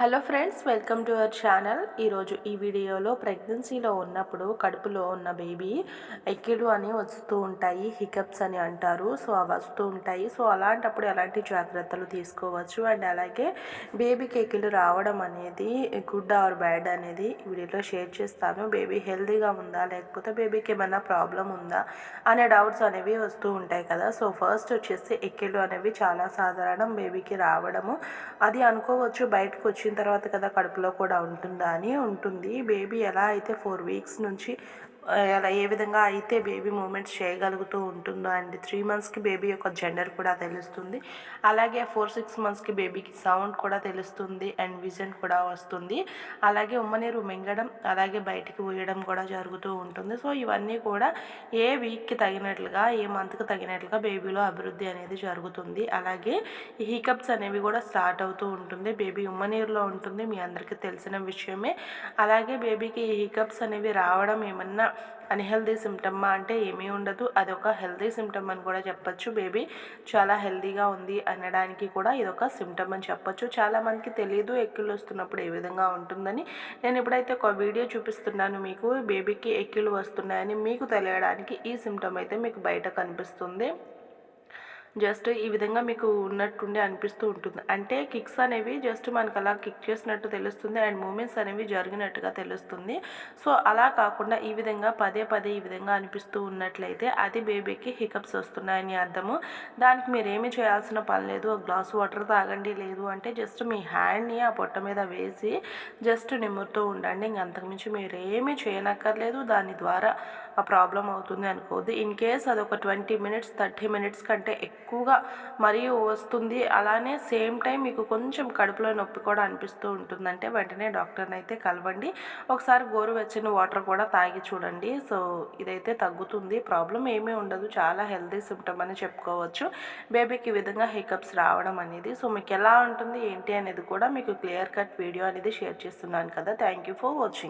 Hello friends welcome to our channel. ఈరోజు ఈ వీడియోలో ప్రెగ్నెన్సీలో ఉన్నప్పుడు కడుపులో ఉన్న బేబీ ఎక్కిలు అని వస్తూ ఉంటాయి హికప్స్ అని అంటారు. సో అవి వస్తూ ఉంటాయి. సో అలాంటప్పుడు ఎలాంటి జాగ్రత్తలు తీసుకోవచ్చు? అండ్ అలాగే బేబీకి ఎక్కిలు రావడం అనేది గుడ్ ఆర్ బ్యాడ్ అనేది వీడియోలో షేర్ చేస్తాను. బేబీ హెల్తీగా ఉందా? లేకపోతే బేబీకి ఏమైనా ప్రాబ్లం ఉందా? అనే డౌట్స్ అనేవి వస్తూ ఉంటాయి కదా. సో ఫస్ట్ వచ్చేసి ఎక్కిలు అనేవి చాలా సాధారణం బేబీకి రావడము. అది అనుకోవచ్చు బయటకు వచ్చి వచ్చిన తర్వాత కదా కడుపులో కూడా ఉంటుందా అని ఉంటుంది. బేబీ ఎలా అయితే ఫోర్ వీక్స్ నుంచి అలా ఏ విధంగా అయితే బేబీ మూమెంట్స్ చేయగలుగుతూ ఉంటుందో అండ్ త్రీ మంత్స్కి బేబీ యొక్క జెండర్ కూడా తెలుస్తుంది. అలాగే ఫోర్ సిక్స్ మంత్స్కి బేబీకి సౌండ్ కూడా తెలుస్తుంది అండ్ విజన్ కూడా వస్తుంది. అలాగే ఉమ్మనీరు మింగడం అలాగే బయటికి ఊయడం కూడా జరుగుతూ ఉంటుంది. సో ఇవన్నీ కూడా ఏ వీక్కి తగినట్లుగా ఏ మంత్కి తగినట్లుగా బేబీలో అభివృద్ధి అనేది జరుగుతుంది. అలాగే ఈ అనేవి కూడా స్టార్ట్ అవుతూ ఉంటుంది. బేబీ ఉమ్మనీరులో ఉంటుంది. మీ అందరికీ తెలిసిన విషయమే. అలాగే బేబీకి హీకప్స్ అనేవి రావడం ఏమన్నా అన్హెల్దీ సిమ్టమ్మా అంటే ఏమీ ఉండదు. అది ఒక హెల్దీ సిమ్టమ్ అని కూడా చెప్పచ్చు. బేబీ చాలా హెల్దీగా ఉంది అనడానికి కూడా ఇది ఒక సిమ్టమ్ అని చెప్పచ్చు. చాలామందికి తెలియదు ఎక్కిళ్ళు వస్తున్నప్పుడు ఏ విధంగా ఉంటుందని. నేను ఎప్పుడైతే ఒక వీడియో చూపిస్తున్నాను మీకు. బేబీకి ఎక్కిళ్ళు వస్తున్నాయని మీకు తెలియడానికి ఈ సిమ్టమ్ అయితే మీకు బయట కనిపిస్తుంది. జస్ట్ ఈ విధంగా మీకు ఉన్నట్టుండి అనిపిస్తూ ఉంటుంది. అంటే కిక్స్ అనేవి జస్ట్ మనకు అలా కిక్ చేసినట్టు తెలుస్తుంది. అండ్ మూమెంట్స్ అనేవి జరిగినట్టుగా తెలుస్తుంది. సో అలా కాకుండా ఈ విధంగా పదే పదే ఈ విధంగా అనిపిస్తూ ఉన్నట్లయితే అది బేబీకి హికప్స్ వస్తున్నాయని అర్థము. దానికి మీరు ఏమి చేయాల్సిన పని లేదు. ఒక గ్లాస్ వాటర్ తాగండి లేదు అంటే జస్ట్ మీ హ్యాండ్ని ఆ పొట్ట మీద వేసి జస్ట్ నిమ్ముతూ ఉండండి. ఇంక అంతకుమించి మీరు ఏమీ చేయనక్కర్లేదు. దాని ద్వారా ఆ ప్రాబ్లం అవుతుంది అనుకోవద్దు. ఇన్ కేస్ అది ఒక ట్వంటీ మినిట్స్ థర్టీ మినిట్స్ కంటే ఎక్కువగా మరీ వస్తుంది. అలానే సేమ్ టైం మీకు కొంచెం కడుపులో నొప్పి కూడా అనిపిస్తూ ఉంటుందంటే వెంటనే డాక్టర్ని అయితే కలవండి. ఒకసారి గోరువెచ్చని వాటర్ కూడా తాగి చూడండి. సో ఇదైతే తగ్గుతుంది. ప్రాబ్లం ఏమీ ఉండదు. చాలా హెల్తీ సిమ్టమ్ అని చెప్పుకోవచ్చు. బేబీకి ఈ విధంగా హెకప్స్ రావడం అనేది. సో మీకు ఎలా ఉంటుంది ఏంటి అనేది కూడా మీకు క్లియర్ కట్ వీడియో అనేది షేర్ చేస్తున్నాను కదా. Thank you for watching.